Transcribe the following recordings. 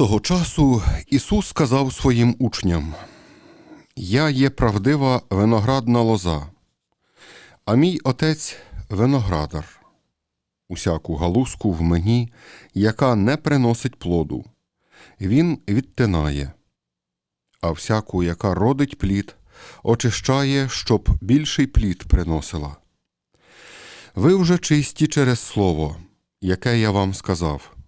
Того часу Ісус сказав своїм учням: Я є правдива виноградна лоза, а мій отець виноградар. Усяку галузку в мені, яка не приносить плоду, він відтинає а всяку, яка родить плід, очищає, щоб більший плід приносила. Ви вже чисті через слово, яке я вам сказав.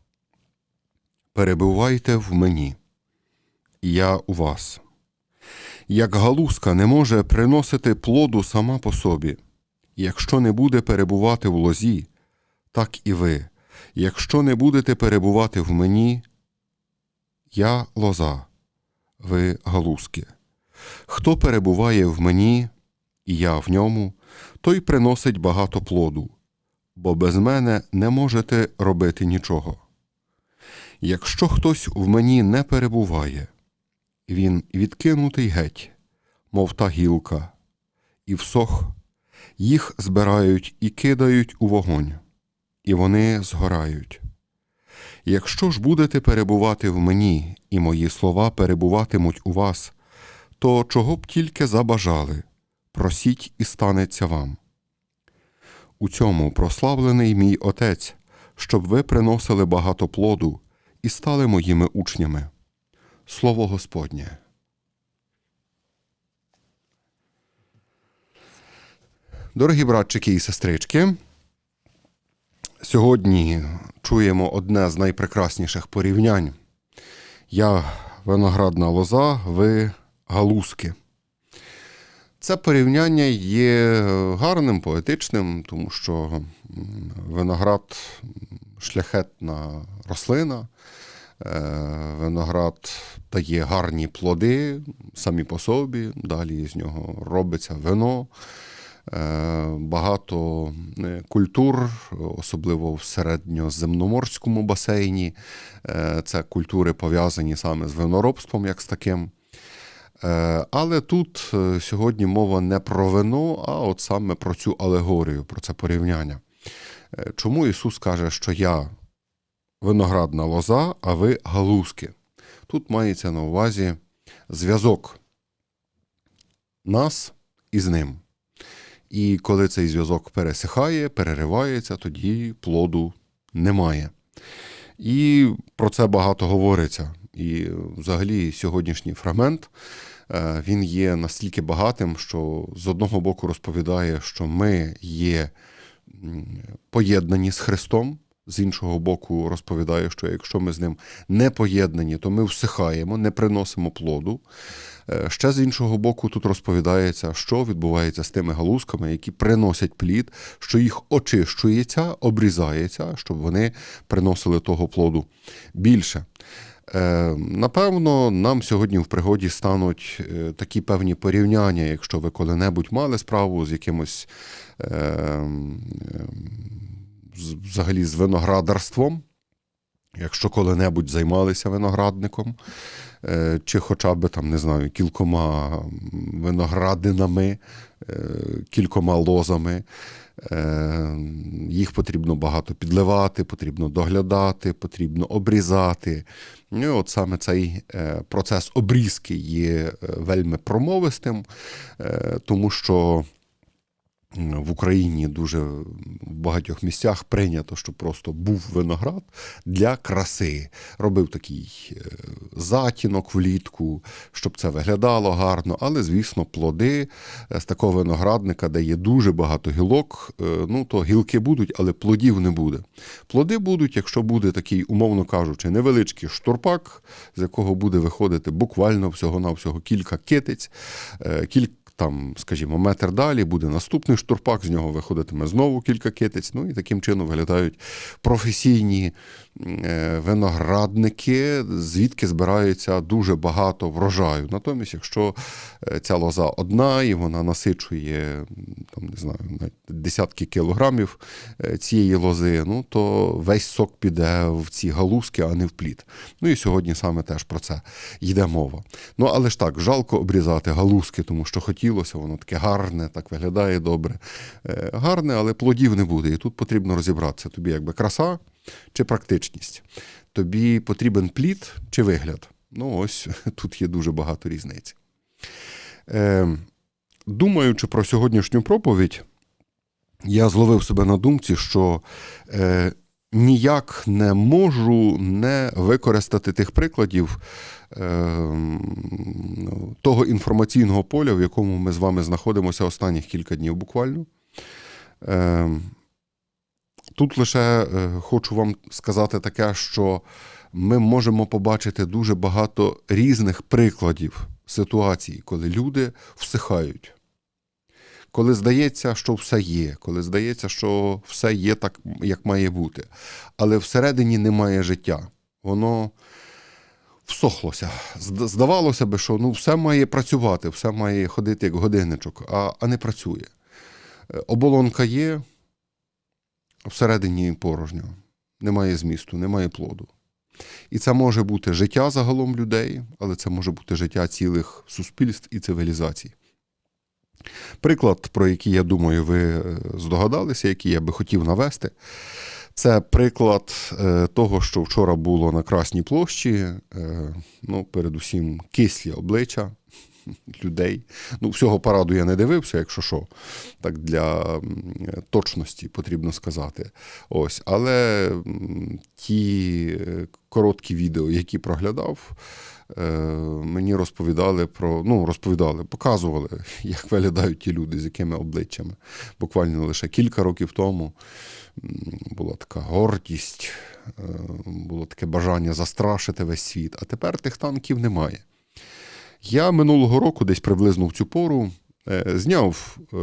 Перебувайте в мені, я у вас. Як галузка не може приносити плоду сама по собі, якщо не буде перебувати в лозі, так і ви, якщо не будете перебувати в мені, я лоза ви галузки. Хто перебуває в мені, і я в ньому, той приносить багато плоду, бо без мене не можете робити нічого. Якщо хтось в мені не перебуває, він відкинутий геть, мов та гілка, і всох, їх збирають і кидають у вогонь, і вони згорають. Якщо ж будете перебувати в мені, і мої слова перебуватимуть у вас, то чого б тільки забажали, просіть і станеться вам. У цьому прославлений мій Отець, щоб ви приносили багато плоду і стали моїми учнями. Слово Господнє. Дорогі братчики і сестрички, Сьогодні чуємо одне з найпрекрасніших порівнянь. Я виноградна лоза, ви галузки. Це порівняння є гарним, поетичним, тому що виноград шляхетна рослина, е, виноград дає гарні плоди самі по собі, далі з нього робиться вино. Е, багато е, культур, особливо в середньоземноморському басейні. Це культури пов'язані саме з виноробством, як з таким. Але тут сьогодні мова не про вино, а от саме про цю алегорію, про це порівняння. Чому Ісус каже, що я виноградна лоза, а ви галузки? Тут мається на увазі зв'язок нас із ним. І коли цей зв'язок пересихає, переривається, тоді плоду немає. І про це багато говориться. І взагалі сьогоднішній фрагмент е, він є настільки багатим, що з одного боку розповідає, що ми є поєднані з Христом. З іншого боку, розповідає, що якщо ми з ним не поєднані, то ми всихаємо, не приносимо плоду. Е, ще з іншого боку, тут розповідається, що відбувається з тими галузками, які приносять плід, що їх очищується, обрізається, щоб вони приносили того плоду більше. Е, напевно, нам сьогодні в пригоді стануть е, такі певні порівняння, якщо ви коли-небудь мали справу з якимось взагалі з виноградарством. Якщо коли-небудь займалися виноградником, е, чи хоча б там, не знаю, кількома виноградинами, е, кількома лозами, е, їх потрібно багато підливати, потрібно доглядати, потрібно обрізати. Ну, і от саме цей процес обрізки є вельми промовистим, тому що в Україні дуже в багатьох місцях прийнято, що просто був виноград для краси. Робив такий е, затінок влітку, щоб це виглядало гарно. Але, звісно, плоди е, з такого виноградника, де є дуже багато гілок, е, ну то гілки будуть, але плодів не буде. Плоди будуть, якщо буде такий, умовно кажучи, невеличкий штурпак, з якого буде виходити буквально всього-навсього кілька китиць, кілька там, скажімо, метр далі буде наступний штурпак, з нього виходитиме знову кілька китиць. Ну і таким чином виглядають професійні виноградники, звідки збирається дуже багато врожаю. Натомість, якщо е, ця лоза одна і вона насичує там, не знаю, десятки кілограмів е, цієї лози, ну то весь сок піде в ці галузки, а не в плід. Ну і сьогодні саме теж про це йде мова. Ну але ж так, жалко обрізати галузки, тому що хотілося, воно таке гарне, так виглядає добре. Е, Гарне, але плодів не буде. І тут потрібно розібратися. Тобі якби краса чи практичність. Тобі потрібен плід чи вигляд. Ну, ось тут є дуже багато різниць. Е, думаючи про сьогоднішню проповідь, я зловив себе на думці, що е, ніяк не можу не використати тих прикладів е, того інформаційного поля, в якому ми з вами знаходимося останніх кілька днів буквально. Е, тут лише е, хочу вам сказати таке, що ми можемо побачити дуже багато різних прикладів ситуацій, коли люди всихають. Коли здається, що все є, коли здається, що все є так, як має бути, але всередині немає життя. Воно всохлося. Здавалося би, що ну, все має працювати, все має ходити як годинничок, а, а не працює. Е, Оболонка є, всередині порожньо. Немає змісту, немає плоду. І це може бути життя загалом людей, але це може бути життя цілих суспільств і цивілізацій. Приклад, про який, я думаю, ви е, здогадалися, який я би хотів навести, це приклад е, того, що вчора було на Красній площі, е, ну, передусім, кислі обличчя людей. Ну, всього параду я не дивився, якщо що, так для точності потрібно сказати. Ось. Але ті е, короткі відео, які проглядав, е, мені розповідали про, ну, розповідали, показували, як виглядають ті люди, з якими обличчями. Буквально лише кілька років тому була така гордість, е, було таке бажання застрашити весь світ. А тепер тих танків немає. Я минулого року, десь приблизно в цю пору, е, зняв, е,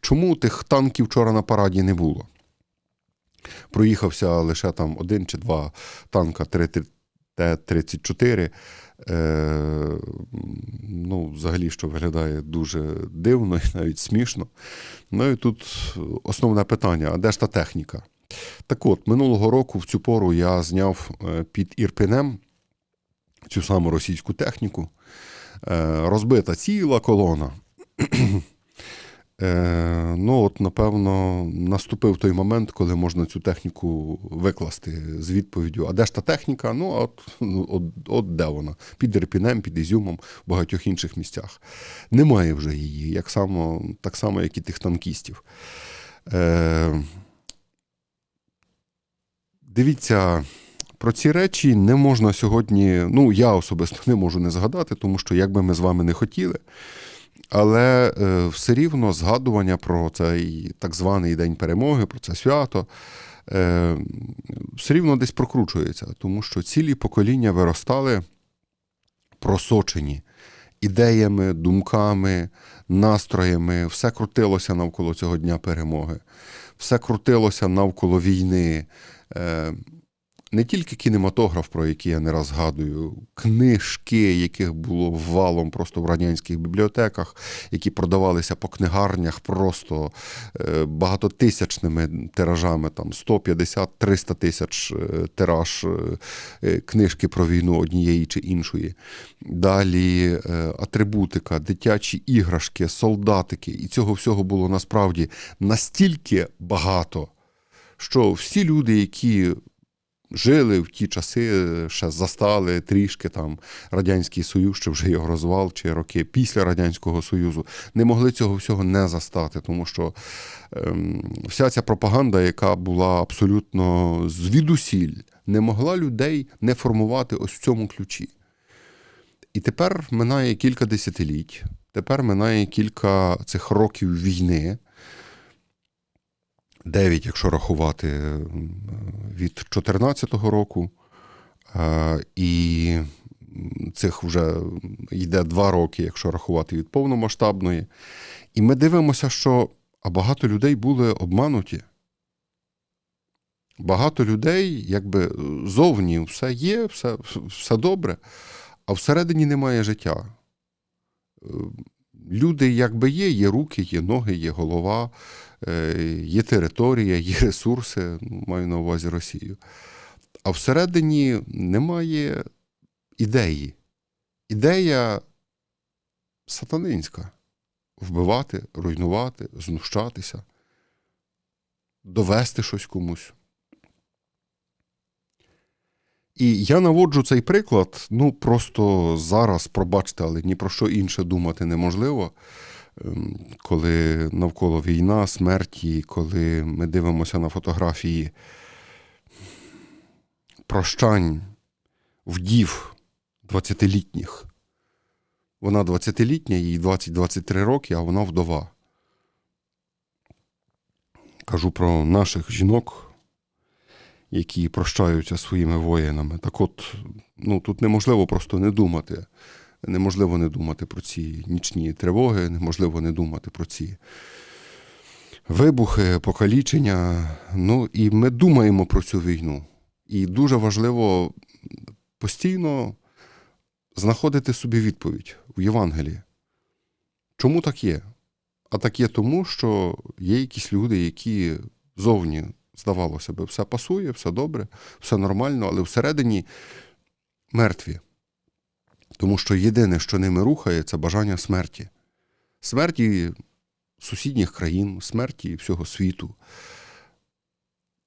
чому тих танків вчора на параді не було. Проїхався лише там один чи два танка 3 Т-34. Е, ну, взагалі, що виглядає дуже дивно і навіть смішно. Ну і тут основне питання: а де ж та техніка? Так от, минулого року в цю пору я зняв під Ірпінем цю саму російську техніку. Е, Розбита ціла колона. Е, ну, от, напевно, наступив той момент, коли можна цю техніку викласти з відповіддю: а де ж та техніка? Ну, от, ну, от, от де вона? Під Ірпінем, під Ізюмом, в багатьох інших місцях. Немає вже її, як само, так само, як і тих танкістів. Е, дивіться, про ці речі не можна сьогодні. Ну, я особисто не можу не згадати, тому що як би ми з вами не хотіли. Але е, все рівно згадування про цей так званий День перемоги, про це свято, е, все рівно десь прокручується, тому що цілі покоління виростали просочені ідеями, думками, настроями, все крутилося навколо цього дня перемоги, все крутилося навколо війни. Не тільки кінематограф, про який я не раз згадую, книжки, яких було валом просто в радянських бібліотеках, які продавалися по книгарнях просто е, багатотисячними тиражами, там 150-300 тисяч е, тираж е, книжки про війну однієї чи іншої. Далі атрибутика, дитячі іграшки, солдатики. І цього всього було насправді настільки багато, що всі люди, які жили в ті часи, ще застали трішки там Радянський Союз, чи вже його розвал, чи роки після Радянського Союзу, не могли цього всього не застати, тому що ем, вся ця пропаганда, яка була абсолютно звідусіль, не могла людей не формувати ось в цьому ключі. І тепер минає кілька десятиліть, тепер минає кілька цих років війни. Дев'ять, якщо рахувати від 2014 року. Е, І цих вже йде два роки, якщо рахувати від повномасштабної. І ми дивимося, що багато людей були обмануті. Багато людей, якби зовні все є, все, все добре, а всередині немає життя. Люди, якби є, є руки, є ноги, є голова, е, є територія, є ресурси, ну, маю на увазі Росію. А всередині немає ідеї. Ідея сатанинська вбивати, руйнувати, знущатися, довести щось комусь. І я наводжу цей приклад, ну просто зараз, пробачте, але ні про що інше думати неможливо, Ем, коли навколо війна, смерті, коли ми дивимося на фотографії прощань вдів 20-літніх. Вона 20-літня, їй 20-23 роки, а вона вдова. Кажу про наших жінок, які прощаються своїми воїнами. Так от, ну, тут неможливо просто не думати. Неможливо не думати про ці нічні тривоги, неможливо не думати про ці вибухи, покалічення. Ну і ми думаємо про цю війну. І дуже важливо постійно знаходити собі відповідь в Євангелії. Чому так є? А так є тому, що є якісь люди, які зовні, здавалося би, все пасує, все добре, все нормально, але всередині мертві. Тому що єдине, що ними рухає, це бажання смерті. Смерті сусідніх країн, смерті всього світу.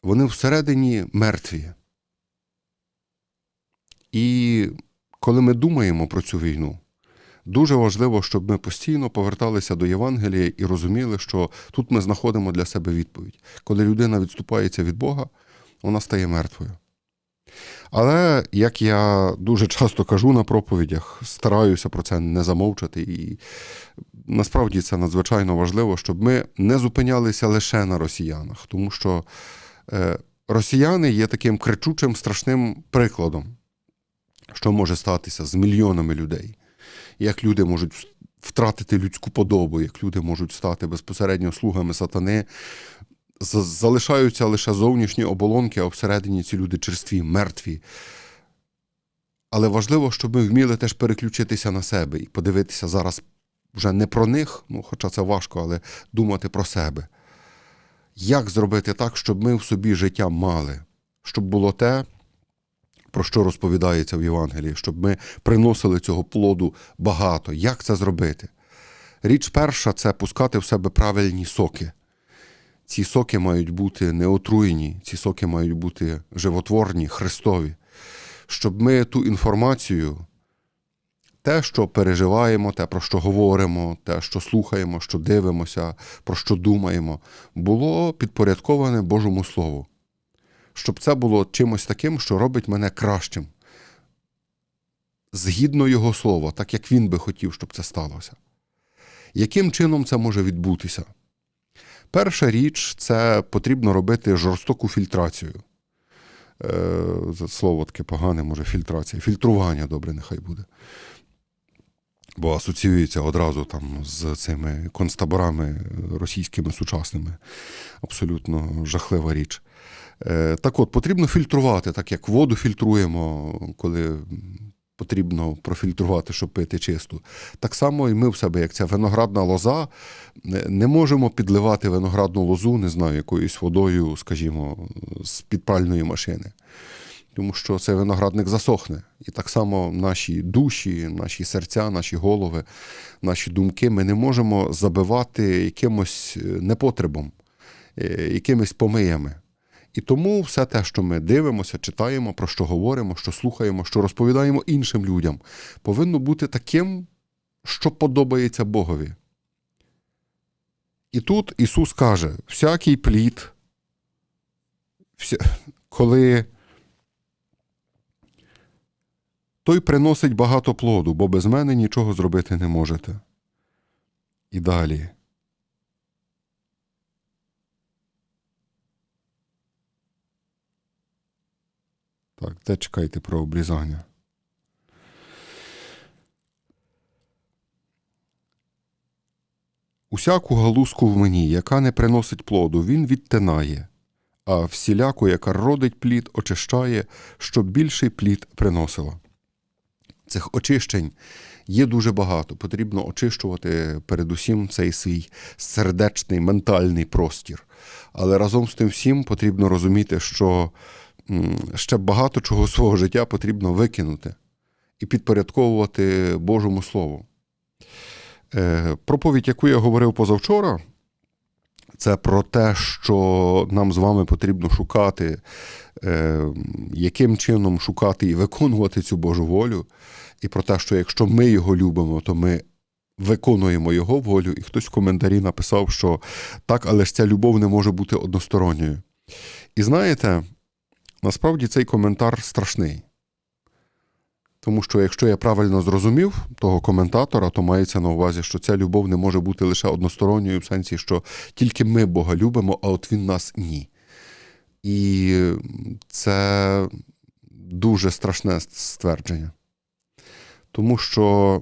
Вони всередині мертві. І коли ми думаємо про цю війну, дуже важливо, щоб ми постійно поверталися до Євангелія і розуміли, що тут ми знаходимо для себе відповідь. Коли людина відступається від Бога, вона стає мертвою. Але, як я дуже часто кажу на проповідях, стараюся про це не замовчати. І насправді це надзвичайно важливо, щоб ми не зупинялися лише на росіянах, тому що е, росіяни є таким кричучим страшним прикладом, що може статися з мільйонами людей, як люди можуть втратити людську подобу, як люди можуть стати безпосередньо слугами сатани. Залишаються лише зовнішні оболонки, а всередині ці люди черстві, мертві. Але важливо, щоб ми вміли теж переключитися на себе і подивитися зараз вже не про них, ну, хоча це важко, але думати про себе. Як зробити так, щоб ми в собі життя мали, щоб було те, про що розповідається в Євангелії, щоб ми приносили цього плоду багато. Як це зробити? Річ перша це пускати в себе правильні соки. Ці соки мають бути не отруєні, ці соки мають бути животворні, христові, щоб ми ту інформацію, те, що переживаємо, те, про що говоримо, те, що слухаємо, що дивимося, про що думаємо, було підпорядковане Божому Слову. Щоб це було чимось таким, що робить мене кращим. Згідно Його слова, так як він би хотів, щоб це сталося. Яким чином це може відбутися? Перша річ це потрібно робити жорстоку фільтрацію. Е, слово таке погане, може, фільтрація. Фільтрування добре, нехай буде. Бо асоціюється одразу там з цими концтаборами російськими сучасними. Абсолютно жахлива річ. Е, Так от, потрібно фільтрувати, так як воду фільтруємо, коли потрібно профільтрувати, щоб пити чисту. Так само і ми в себе, як ця виноградна лоза, не- можемо підливати виноградну лозу, не знаю, якоюсь водою, скажімо, з підпальної машини. Тому що цей виноградник засохне. І так само наші душі, наші серця, наші голови, наші думки ми не можемо забивати якимось е, непотребом, е, якимись помиями. І тому все те, що ми дивимося, читаємо, про що говоримо, що слухаємо, що розповідаємо іншим людям, повинно бути таким, що подобається Богові. І тут Ісус каже: всякий плід, коли той приносить багато плоду, бо без мене нічого зробити не можете. І далі. Так, де чекайте про обрізання. Усяку галузку в мені, яка не приносить плоду, він відтинає, а всіляку, яка родить плід, очищає, щоб більший плід приносила. Цих очищень є дуже багато. Потрібно очищувати передусім цей свій сердечний, ментальний простір. Але разом з тим всім потрібно розуміти, що ще багато чого свого життя потрібно викинути і підпорядковувати Божому Слову. Е, Проповідь, яку я говорив позавчора, це про те, що нам з вами потрібно шукати, е, яким чином шукати і виконувати цю Божу волю, і про те, що якщо ми його любимо, то ми виконуємо його волю. І хтось в коментарі написав, що так, але ж ця любов не може бути односторонньою. І знаєте, насправді цей коментар страшний. Тому що, якщо я правильно зрозумів того коментатора, то мається на увазі, що ця любов не може бути лише односторонньою, в сенсі, що тільки ми Бога любимо, а от Він нас ні. І це дуже страшне ствердження. Тому що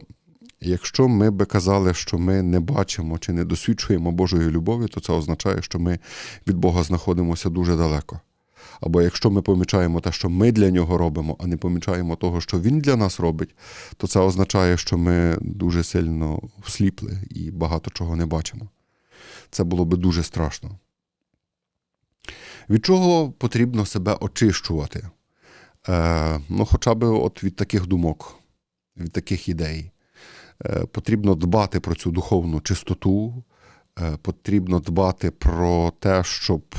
якщо ми би казали, що ми не бачимо чи не досвідчуємо Божої любові, то це означає, що ми від Бога знаходимося дуже далеко. Або якщо ми помічаємо те, що ми для нього робимо, а не помічаємо того, що він для нас робить, то це означає, що ми дуже сильно всліпли і багато чого не бачимо. Це було би дуже страшно. Від чого потрібно себе очищувати? Е, ну, хоча б от від таких думок, від таких ідей. Е, потрібно дбати про цю духовну чистоту, е, потрібно дбати про те, щоб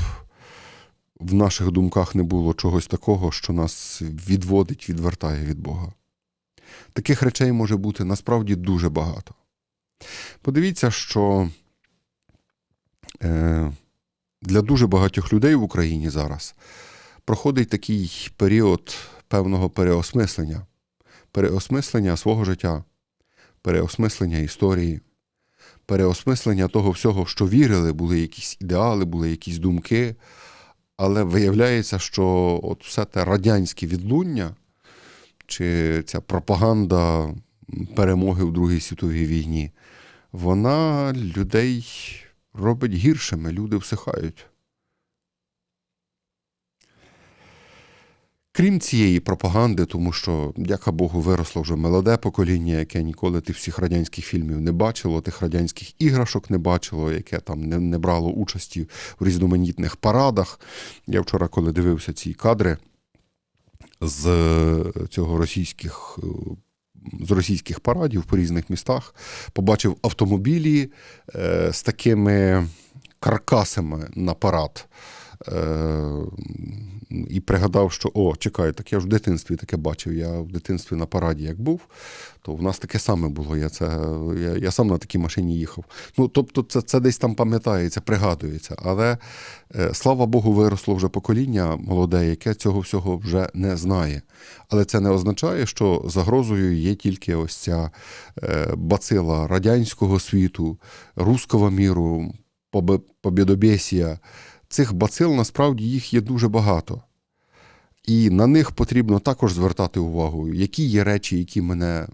в наших думках не було чогось такого, що нас відводить, відвертає від Бога. Таких речей може бути насправді дуже багато. Подивіться, що е, для дуже багатьох людей в Україні зараз проходить такий період певного переосмислення, переосмислення свого життя, переосмислення історії, переосмислення того всього, що вірили, були якісь ідеали, були якісь думки. Але виявляється, що от все те радянське відлуння, чи ця пропаганда перемоги в Другій світовій війні, вона людей робить гіршими, люди всихають. Крім цієї пропаганди, тому що, дяка Богу, виросло вже молоде покоління, яке ніколи тих всіх радянських фільмів не бачило, тих радянських іграшок не бачило, яке там не, не брало участі в різноманітних парадах. Я вчора, коли дивився ці кадри з цього російських. З російських парадів по різних містах побачив автомобілі е, з такими каркасами на парад. Е, і пригадав, що о, чекай, так я ж в дитинстві таке бачив. Я в дитинстві на параді як був, то в нас таке саме було. Я це, я, я сам на такій машині їхав. Ну, тобто, це це десь там пам'ятається, пригадується. Але е, слава Богу, виросло вже покоління молоде, яке цього всього вже не знає. Але це не означає, що загрозою є тільки ось ця е, бацила радянського світу, руського міру, побєдобєсія. Цих бацил насправді їх є дуже багато. І на них потрібно також звертати увагу, які є речі, які мене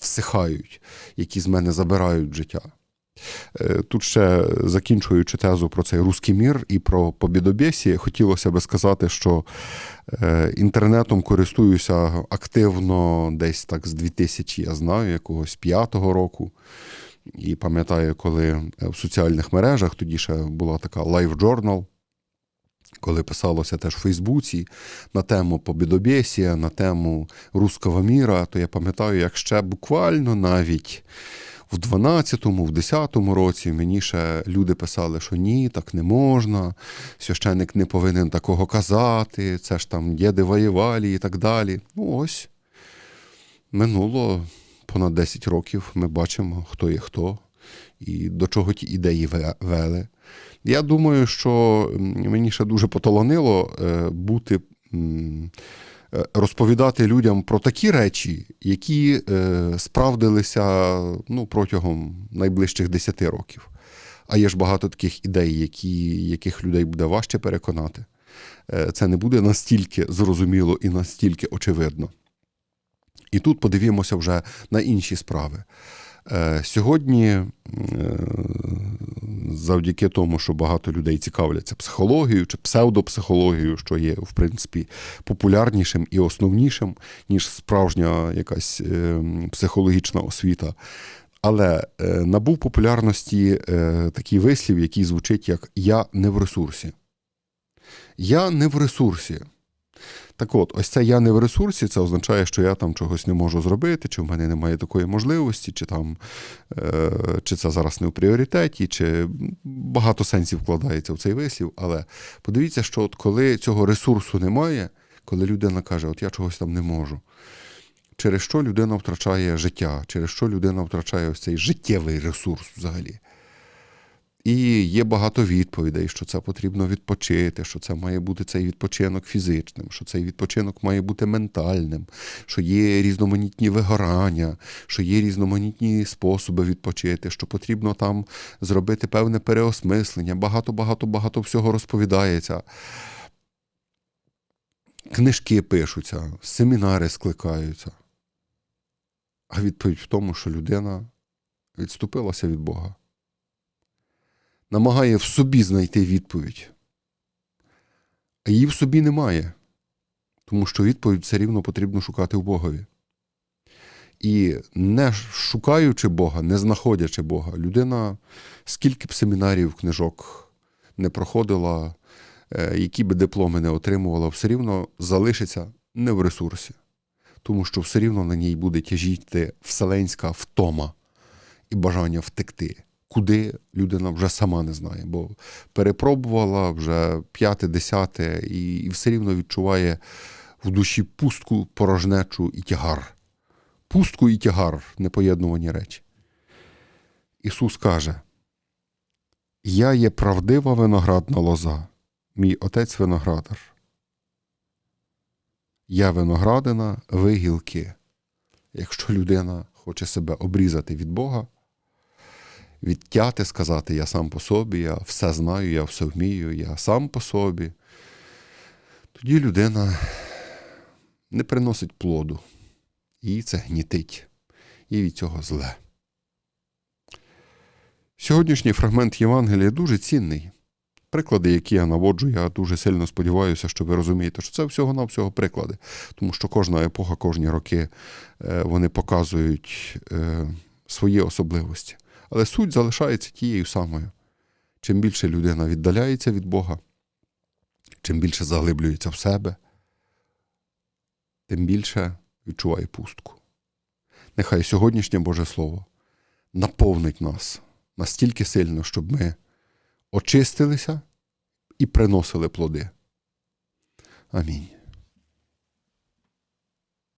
всихають, які з мене забирають життя. Тут ще закінчуючи тезу про цей русський мір і про побідобєсі, хотілося би сказати, що інтернетом користуюся активно десь так з 2000, я знаю, якогось п'ятого року. І пам'ятаю, коли в соціальних мережах тоді ще була така Live Journal, коли писалося теж в Фейсбуці на тему побідобєсія, на тему руского міра, то я пам'ятаю, як ще буквально навіть в 12-му, в 10-му році мені ще люди писали, що ні, так не можна, священник не повинен такого казати, це ж там діди воювали і так далі. Ну ось минуло понад 10 років ми бачимо, хто є хто і до чого ті ідеї вели. Я думаю, що мені ще дуже поталанило бути, розповідати людям про такі речі, які справдилися ну, протягом найближчих 10 років. А є ж багато таких ідей, які, яких людей буде важче переконати. Це не буде настільки зрозуміло і настільки очевидно. І тут подивімося вже на інші справи. Е, Сьогодні, е, завдяки тому, що багато людей цікавляться психологією чи псевдопсихологією, що є, в принципі, популярнішим і основнішим, ніж справжня якась е, психологічна освіта. Але набув популярності такий вислів, який звучить як Я не в ресурсі. Я не в ресурсі. Так от, ось це я не в ресурсі, це означає, що я там чогось не можу зробити, чи в мене немає такої можливості, чи там е, чи це зараз не в пріоритеті, чи багато сенсів вкладається в цей вислів. Але подивіться, що от коли цього ресурсу немає, коли людина каже, от я чогось там не можу, через що людина втрачає життя, через що людина втрачає ось цей життєвий ресурс взагалі. І є багато відповідей, що це потрібно відпочити, що це має бути цей відпочинок фізичним, що цей відпочинок має бути ментальним, що є різноманітні вигорання, що є різноманітні способи відпочити, що потрібно там зробити певне переосмислення. Багато, багато, багато всього розповідається. Книжки пишуться, семінари скликаються. А відповідь в тому, що людина відступилася від Бога намагає в собі знайти відповідь. А її в собі немає, тому що відповідь все рівно потрібно шукати в Богові. І не шукаючи Бога, не знаходячи Бога, людина скільки б семінарів, книжок не проходила, е, які би дипломи не отримувала, все рівно залишиться не в ресурсі, тому що все рівно на ній буде тяжіти вселенська втома і бажання втекти куди людина вже сама не знає, бо перепробувала вже п'яте, десяте, і, все рівно відчуває в душі пустку, порожнечу і тягар. Пустку і тягар непоєднувані речі. Ісус каже: Я є правдива виноградна лоза, мій отець виноградар. Я виноградина, ви гілки. Якщо людина хоче себе обрізати від Бога, відтяти, сказати я сам по собі, я все знаю, я все вмію, я сам по собі, тоді людина не приносить плоду. Її це гнітить, і від цього зле. Сьогоднішній фрагмент Євангелія дуже цінний. Приклади, які я наводжу, я дуже сильно сподіваюся, що ви розумієте, що це всього-навсього приклади, тому що кожна епоха, кожні роки е, вони показують е, свої особливості. Але суть залишається тією самою. Чим більше людина віддаляється від Бога, чим більше заглиблюється в себе, тим більше відчуває пустку. Нехай сьогоднішнє Боже Слово наповнить нас настільки сильно, щоб ми очистилися і приносили плоди. Амінь.